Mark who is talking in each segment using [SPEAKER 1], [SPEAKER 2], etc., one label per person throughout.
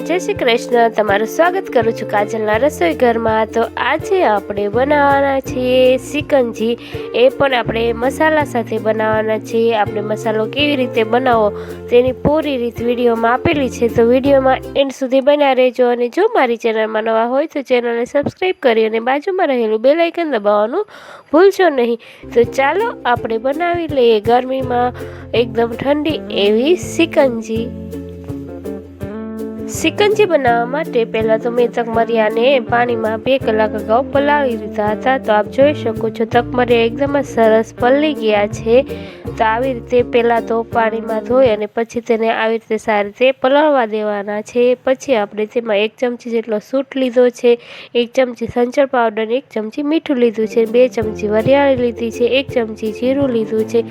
[SPEAKER 1] જય શ્રી કૃષ્ણ. તમારું સ્વાગત કરું છું કાજલના રસોઈ ઘરમાં. તો આજે આપણે બનાવવાના છીએ સિકંજી એ પણ આપણે મસાલા સાથે બનાવવાના છીએ. આપણે મસાલો કેવી રીતે બનાવો તેની પૂરી રીત વિડીયોમાં આપેલી છે. તો વિડીયોમાં એન્ડ સુધી બન્યા રહેજો. અને જો મારી ચેનલમાં નવા હોય તો ચેનલને સબસ્ક્રાઈબ કરી અને બાજુમાં રહેલું બેલ આઇકન દબાવવાનું ભૂલશો નહીં. તો ચાલો આપણે બનાવી લઈએ ગરમીમાં એકદમ ઠંડી એવી સિકંજી સિકંજી બનાવવા માટે પહેલાં તો મેં તકમરિયાને પાણીમાં બે કલાક અગાઉ પલાળી દીધા હતા. તો આપ જોઈ શકો છો તકમરિયા એકદમ જ સરસ પલળી ગયા છે. તો આવી રીતે પહેલાં તો પાણીમાં ધોઈ અને પછી તેને આવી રીતે સારી રીતે પલાળવા દેવાના છે. પછી આપણે તેમાં એક ચમચી જેટલો સૂટ લીધો છે, એક ચમચી સંચળ પાવડર એક ચમચી મીઠું લીધું છે, બે ચમચી વરિયાળી લીધી છે, એક ચમચી જીરું લીધું છે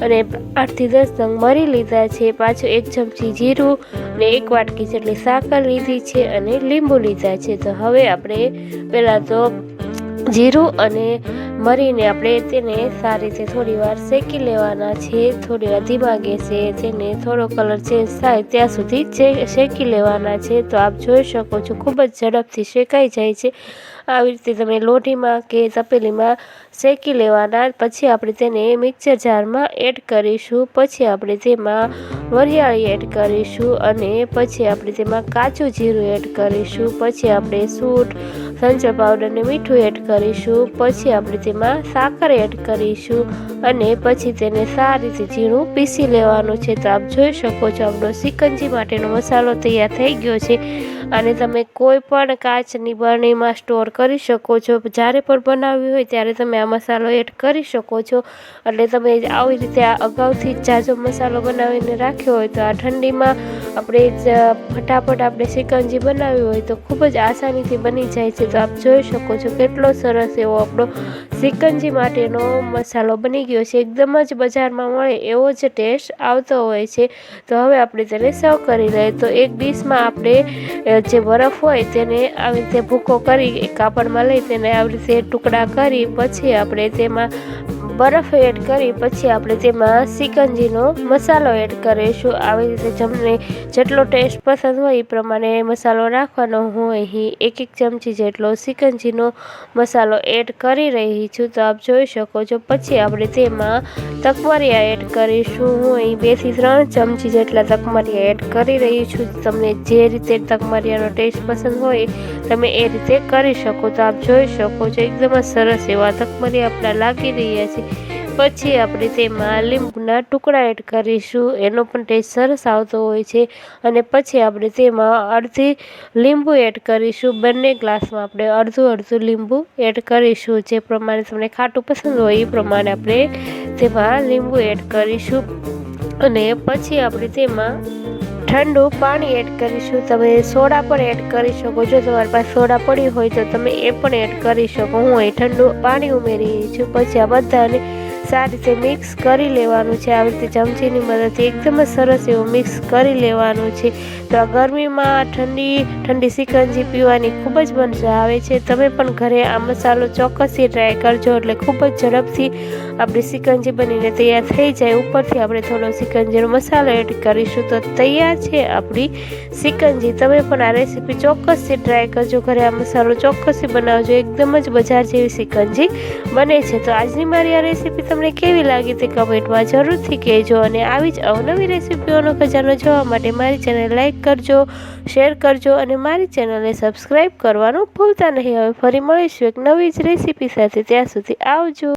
[SPEAKER 1] અને આઠથી દસ નંગ મરી લીધા છે. પાછું એક ચમચી જીરું ને એક વાટકી જેટલી સાકર લીધી છે અને લીંબુ લીધા છે. તો હવે આપણે પહેલાં તો જીરું અને મરીને આપણે તેને સારી રીતે થોડી વાર શેકી લેવાના છે. થોડીવાર ધીમા ગેસે તેને થોડો કલર ચેન્જ થાય ત્યાં સુધી શેકી લેવાના છે. તો આપ જોઈ શકો છો, ખૂબ જ ઝડપથી શેકાઈ જાય છે. આવી રીતે તમે લોઢીમાં કે તપેલીમાં શેકી લેવાના, પછી આપણે તેને મિક્સર જારમાં એડ કરીશું, પછી આપણે તેમાં વરિયાળી એડ કરીશું અને પછી આપણે તેમાં કાચું જીરું એડ કરીશું, પછી આપણે સૂટ સંચળ પાવડરને મીઠું એડ કરીશું, પછી આપણે તેમાં સાકર એડ કરીશું અને પછી તેને સારી રીતે ઝીણું પીસી લેવાનું છે. તો આપ જોઈ શકો છો, આપણો સિકંજી માટેનો મસાલો તૈયાર થઈ ગયો છે. અને તમે કોઈ પણ કાચની બરણીમાં સ્ટોર કરી શકો છો. જ્યારે પણ બનાવવી હોય ત્યારે તમે આ મસાલો એડ કરી શકો છો. એટલે તમે આવી રીતે આ અગાઉથી જ જાજો મસાલો બનાવીને રાખ્યો હોય તો આ ઠંડીમાં આપણે ફટાફટ આપણે સિકંજી બનાવી હોય તો ખૂબ જ આસાનીથી બની જાય છે. તો આપ જોઈ શકો છો કેટલો સરસ એવો આપણો સિકંજી માટેનો મસાલો બની ગયો છે. એકદમ જ બજારમાં મળે એવો જ ટેસ્ટ આવતો હોય છે. તો હવે આપણે તેને સર્વ કરી લઈએ. તો એક ડીશમાં આપણે જે બરફ હોય તેને આવી રીતે ભૂકો કરી કાપડમાં લઈ તેને આવી રીતે ટુકડા કરી પછી આપણે તેમાં બરફ એડ કરી, પછી આપણે તેમાં સિકંજીનો મસાલો એડ કરીશું. આવી રીતે જમને જેટલો ટેસ્ટ પસંદ હોય એ પ્રમાણે મસાલો રાખવાનો. હું અહીં એક એક ચમચી જેટલો સિકંજીનો મસાલો એડ કરી રહી છું. તો આપ જોઈ શકો છો. પછી આપણે તેમાં તકમરિયા એડ કરીશું. હું અહીં બેથી ત્રણ ચમચી જેટલા તકમરિયા એડ કરી રહી છું. તમને જે રીતે તકમરિયાનો ટેસ્ટ પસંદ હોય તમે એ રીતે કરી શકો. તો આપ જોઈ શકો છો. એકદમ સરસ એવા તકમરિયા આપણા લાગી રહ્યા છે. પછી આપણે તેમાં લીંબુના ટુકડા એડ કરીશું. એનો પણ ટેસ્ટ સરસ આવતો હોય છે. અને પછી આપણે તેમાં અડધી લીંબુ એડ કરીશું. બંને ગ્લાસમાં આપણે અડધું અડધું લીંબુ એડ કરીશું. જે પ્રમાણે તમને ખાટું પસંદ હોય એ પ્રમાણે આપણે તેમાં લીંબુ એડ કરીશું. અને પછી આપણે તેમાં ઠંડુ પાણી એડ કરીશું. તમે સોડા પણ એડ કરી શકો જો તમારી પાસે સોડા પડી હોય તો તમે એ પણ એડ કરી શકો. હું એ ઠંડુ પાણી ઉમેરી છું. પછી આ બધાને સારી રીતે મિક્સ કરી લેવાનું છે. આવી રીતે ચમચીની મદદથી એકદમ જ સરસ એવું મિક્સ કરી લેવાનું છે. તો આ ગરમીમાં ઠંડી ઠંડી સિકંજી પીવાની ખૂબ જ મજા આવે છે. તમે પણ ઘરે આ મસાલો ચોક્કસથી ટ્રાય કરજો. એટલે ખૂબ જ ઝડપથી આપણી સિકંજી બનીને તૈયાર થઈ જાય. ઉપરથી આપણે થોડો સિકંજીનો મસાલો એડ કરીશું. તો તૈયાર છે આપણી સિકંજી તમે પણ આ રેસીપી ચોક્કસથી ટ્રાય કરજો. ઘરે આ મસાલો ચોક્કસથી બનાવજો. એકદમ જ બજાર જેવી સિકંજી બને છે. તો આજની મારી આ રેસીપી તમને કેવી લાગી તે કમેન્ટમાં જરૂરથી કહેજો અને આવી જ અવનવી રેસીપીઓનો ખજાનો જોવા માટે મારી ચેનલ લાઇક કરજો, શેર કરજો અને મારી ચેનલને સબસ્ક્રાઈબ કરવાનું ભૂલતા નહીં. હવે ફરી મળીશું એક નવી જ રેસીપી સાથે. ત્યાં સુધી આવજો.